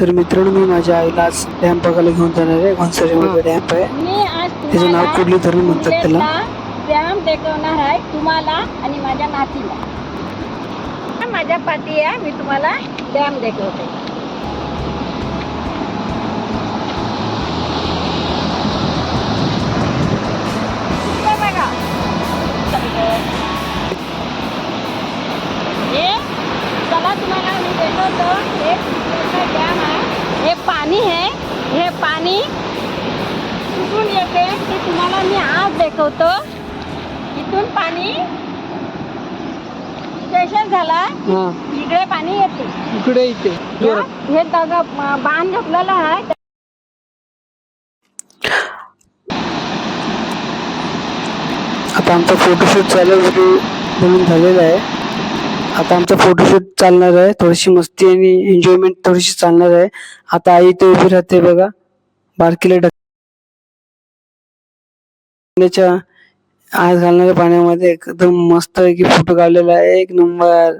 तर मित्रांनो मी माझ्या आईला आज डॅम बघायला घेऊन जाणार आहे. घोणसरीमध्ये डॅम्प आहे. त्याचं नाव कुर्ली धरण म्हणतात त्याला. व्यायाम दाखवणार आहे तुम्हाला आणि माझ्या नातीला. माझ्या पाठी आहे मी तुम्हाला डॅम दाखवते तुम्हाला मी दाखवतो हे डॅम कुठून येते ते तुम्हाला मी आज दाखवतो इथून पाणी स्टेशन झाला हा. इकडे पाणी येते. इकडे इथे हे? दगा बांध घातलेला आहे. आता आमचा फोटोशूट चालू बनून झालेला आहे. आता आमचा फोटोशूट चालणार आहे. थोडीशी मस्ती आणि एन्जॉयमेंट थोडीशी चालणार आहे. आता आई ते उभी राहते बघा. बारकीला ढकलण्याच्या आज घालणाऱ्या पाण्यामध्ये एकदम मस्त की फोटो काढलेला आहे. एक नंबर.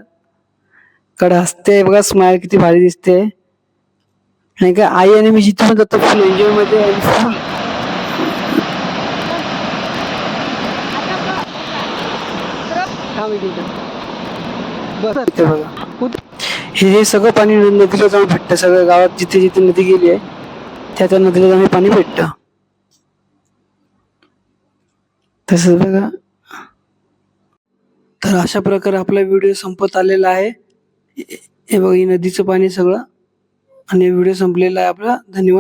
कडे हसते बघा स्माइल किती भारी दिसते. नाही का? आई आणि मी जिथून जातो फुल एन्जॉयमध्ये बघा हे हे सगळं पाणी नदीला जाऊन भेटतं सगळं गावात जिथे जिथे नदी गेली आहे त्या त्या नदीला जाऊन पाणी भेटतं. तसंच बघा. तर अशा प्रकारे आपला व्हिडिओ संपत आलेला आहे. हे- बघा ही नदीचं पाणी सगळं. आणि व्हिडिओ संपलेला आहे आपला. धन्यवाद.